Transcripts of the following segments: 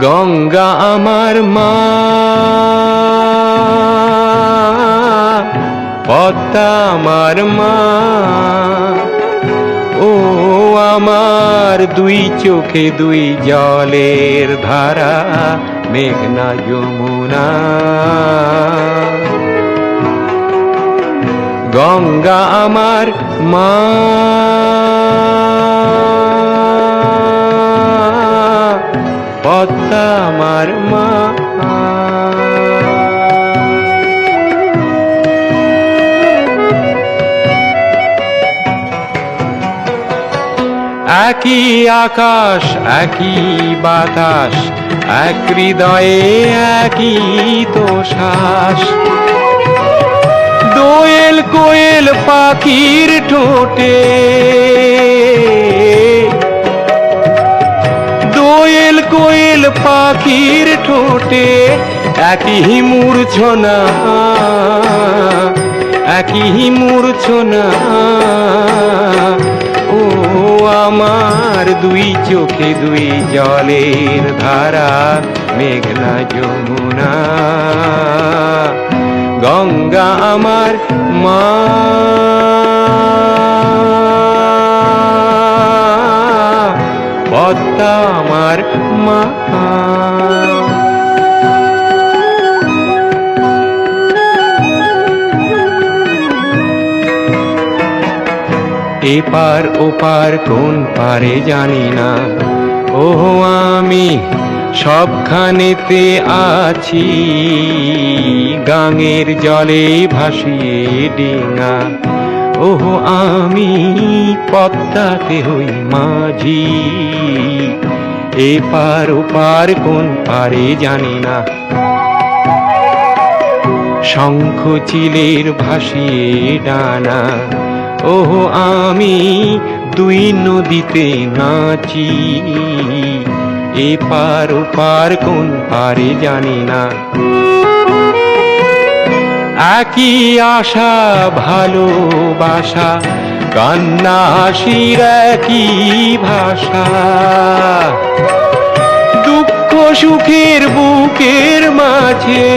গঙ্গা আমার মা। পদ্মা আমার মা। ও আমার দুই চোখে দুই জলের ধারা, মেঘনা যমুনা। গঙ্গা আমার মা। পদ্মা আমার মা। একই আকাশ, একই বাতাস, এক হৃদয়ে একই তো শ্বাস দোয়েল কোয়েল পাখির ঠোঁটে পাখির ঠোঁটে একই মূর্ছনা একই মূর্ছনা ও আমার দুই চোখে দুই জলের ধারা, মেঘনা যমুনা। গঙ্গা আমার মা পদ্মা আমার মা। এপার ওপার কোন পারে জানি না। ও আমি সবখানেতে আছি। গাঙের জলে ভাসিয়ে ডিঙা। ওহ, আমি পদ্মাতে হই মাঝি। এপার ওপার কোন পারে জানি না। শঙ্খ চিলের ভাসিয়ে ডানা। ওহ, আমি দুই নদীতে নাচি। এ পার ও পার কোন পারে জানি না। একই আশা, ভালোবাসা, কান্না, হাসির একই ভাষা। দুঃখ সুখের বুকের মাঝে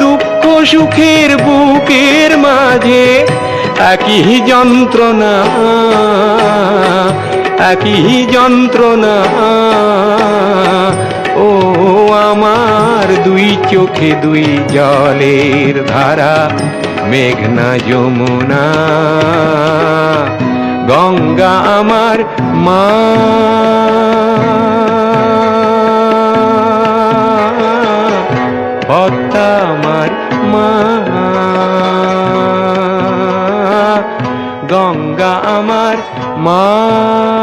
দুঃখ সুখের বুকের মাঝে একই যন্ত্রণা একই যন্ত্রণা। চোখে দুই জলের ধারা, মেঘনা যমুনা। গঙ্গা আমার মা। পদ্মা আমার মা। গঙ্গা আমার মা।